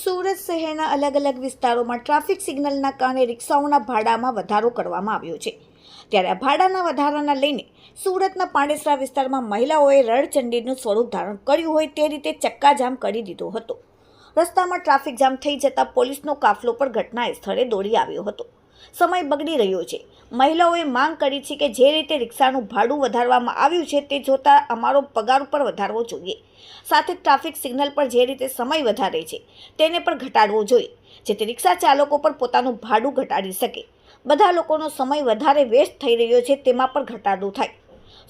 સુરત શહેરના અલગ અલગ વિસ્તારોમાં ટ્રાફિક સિગ્નલના કારણે રિક્ષાઓના ભાડામાં વધારો કરવામાં આવ્યો છે. ત્યારે આ ભાડાના વધારાના લઈને સુરતના પાંડેસરા વિસ્તારમાં મહિલાઓએ રડચંડીનું સ્વરૂપ ધારણ કર્યું હોય તે રીતે ચક્કાજામ કરી દીધો હતો. રસ્તામાં ટ્રાફિક જામ થઈ જતાં પોલીસનો કાફલો પણ ઘટના સ્થળે દોડી આવ્યો હતો. સમય બગડી રહ્યો છે. મહિલાઓએ માંગ કરી છે કે જે રીતે રિક્ષાનું ભાડું વધારવામાં આવ્યું છે તે જોતાં અમારો પગાર ઉપર વધારવો જોઈએ. સાથે ટ્રાફિક સિગ્નલ પર જે રીતે સમય વધારે છે તેને પણ ઘટાડવો જોઈએ, જેથી રિક્ષા ચાલકો પર પોતાનું ભાડું ઘટાડી શકે. બધા લોકોનો સમય વધારે વેસ્ટ થઈ રહ્યો છે તેમાં પણ ઘટાડો થાય.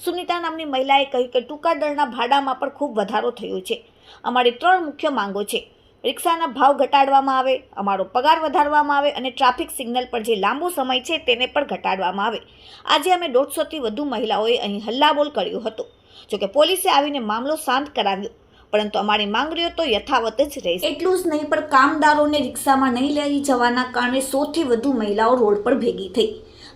સુનિતા નામની મહિલાએ કહ્યું કે ટૂંકા દળના ભાડામાં પણ ખૂબ વધારો થયો છે. અમારી ત્રણ મુખ્ય માંગો છે. રિક્ષાના ભાવ ઘટાડવામાં આવે, અમારો પગાર વધારવામાં આવે અને ટ્રાફિક સિગ્નલ પર જે લાંબો સમય છે તેને પણ ઘટાડવામાં આવે. આજે અમે દોઢસોથી વધુ મહિલાઓએ અહીં હલ્લાબોલ કર્યો હતો. જોકે પોલીસે આવીને મામલો શાંત કરાવ્યો, પરંતુ અમારી માંગણીઓ તો યથાવત જ રહેશે. એટલું જ નહીં, પણ કામદારોને રિક્ષામાં નહીં લઈ જવાના કારણે સોથી વધુ મહિલાઓ રોડ પર ભેગી થઈ.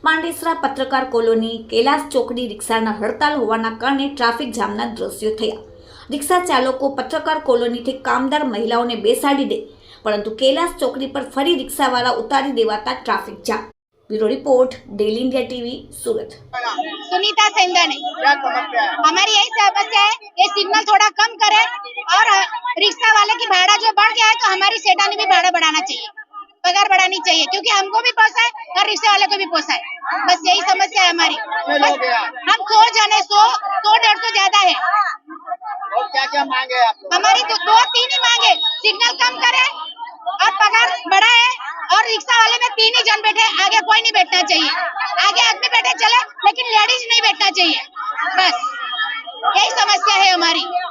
માંડેસરા પત્રકાર કોલોની, કૈલાસ ચોકડી રિક્ષાના હડતાલ હોવાના કારણે ટ્રાફિક જામના દ્રશ્યો થયા. રિક્ષા ચાલકો પત્રકાર કોલોનીથી કામદાર મહિલાઓને બેસાડી દે પરંતુ કૈલાસ ચોકડી પર ફરી રિક્ષાવાળા ઉતારી દેવાતા traffic jam bureau report daily India TV Surat Sunita सेंगन है क्या समस्या है हमारी यही समस्या है ये सिग्नल थोड़ा कम करे और अ, रिक्शा वाले की भाड़ा जो बढ़ गया है तो हमारी सेटा ने भी भाड़ा बढ़ाना चाहिए पगार बढ़ानी चाहिए क्योंकि हमको भी पोसाए और रिक्शा वाले को भी पोसाए बस यही समस्या है हमारी कितने लोग हैं आप? हम सौ जने मांगे आप हमारी तो दो तीन ही मांगे। सिग्नल कम करे, और पगार बढ़ाए, और रिक्शा वाले में तीन ही जन बैठे, आगे कोई नहीं बैठना चाहिए। आगे आदमी बैठे चले, लेकिन लेडीज़ नहीं बैठना चाहिए। बस, यही समस्या है हमारी।